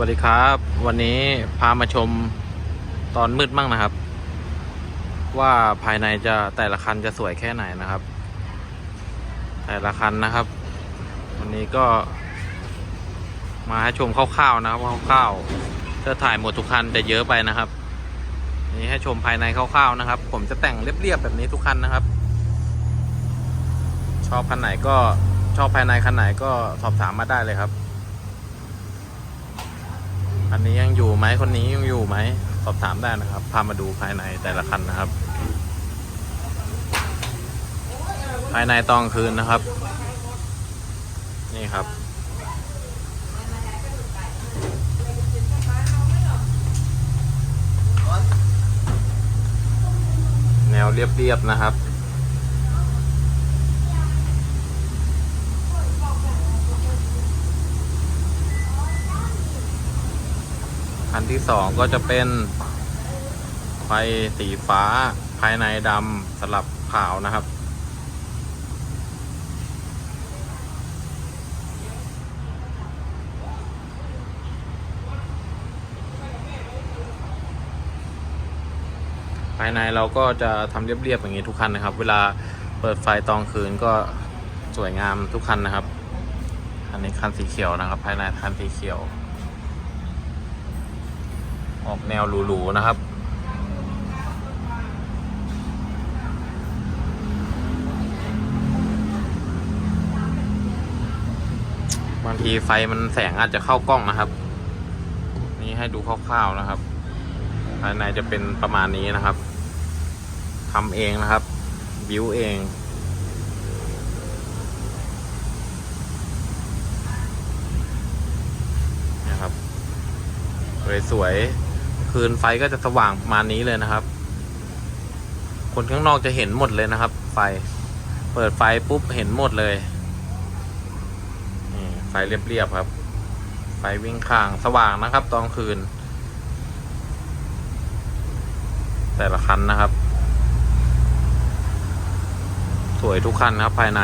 วัสดีครับ วันนี้พามาชมตอนมืดมั่งนะครับ ว่าภายในจะแต่ละคันจะสวยแค่ไหนนะครับ แต่ละคันนะครับ วันนี้ก็ มาให้ชมคร่าวๆนะครับคร่าวๆถ้าถ่ายหมดทุกคันจะเยอะไปนะครับนี่ให้ชมภายในคร่าวๆนะครับ ผมจะแต่งเรียบๆแบบนี้ทุกคันนะครับ ชอบคันไหนก็ชอบภายในคันไหนก็สอบถามมาได้เลยครับ อันนี้ยังอยู่ไหมคนนี้ยังอยู่ไหมสอบถามได้นะครับ พามาดูภายในแต่ละคันนะครับ ภายในตอนกลางคืนนะครับ นี่ครับแนวเรียบๆนะครับ คันที่สองก็จะเป็นไฟสีฟ้าภายในดำสลับขาวนะครับ ภายในเราก็จะทำเรียบๆอย่างนี้ทุกคันนะครับ เวลาเปิดไฟตอนคืนก็สวยงามทุกคันนะครับ อันนี้คันสีเขียวนะครับ ภายในคันสีเขียว ออกแนวหรูๆนะครับ บางทีไฟมันแสงอาจจะเข้ากล้องนะครับ นี่ให้ดูคร่าวๆนะครับภายในจะเป็นประมาณนี้นะครับทำเองนะครับ บิวเองนะครับสวยๆ คืนไฟก็จะสว่างประมาณนี้เลยนะครับ คนข้างนอกจะเห็นหมดเลยนะครับ ไฟ เปิดไฟปุ๊บเห็นหมดเลยไฟเรียบๆครับ ไฟวิ่งข้างสว่างนะครับ ตอนคืน แต่ละคันนะครับ สวยทุกคันครับภายใน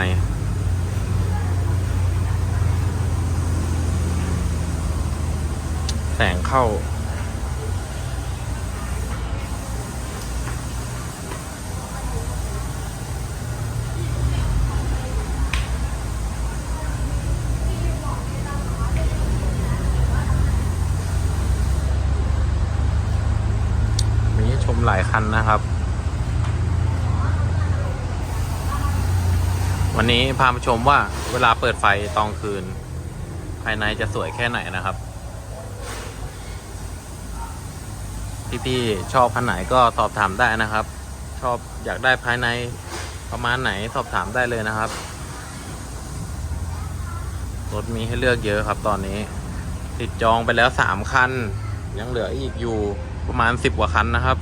แสงเข้า มีใหลายคันนะครับ วันนี้พามาชมว่าเวลาเปิดไฟตอนคืน ภายในจะสวยแค่ไหนนะครับ พี่ๆชอบคันไหนก็สอบถามได้นะครับ ชอบอยากได้ภายในประมาณไหนสอบถามได้เลยนะครับรถมีให้เลือกเยอะครับตอนนี้ ติดจองไปแล้วสามคัน ยังเหลืออีกอยู่ประมาณสิบกว่าคันนะครับ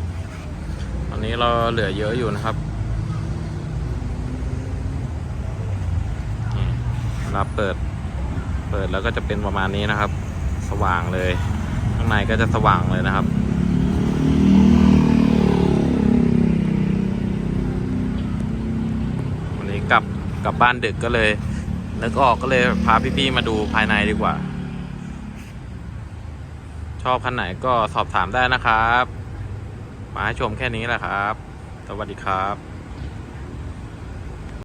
อนนี้เราเหลือเยอะอยู่นะครับนี่เวลาเปิด เปิดแล้วก็จะเป็นประมาณนี้นะครับ สว่างเลย ข้างในก็จะสว่างเลยนะครับวันนี้กลับกลับบ้านดึกก็เลยนึกออกก็เลยพาพี่ๆมาดูภายในดีกว่า ชอบคันไหนก็สอบถามได้นะครับ มาให้ชมแค่นี้แหละครับ สวัสดีครับ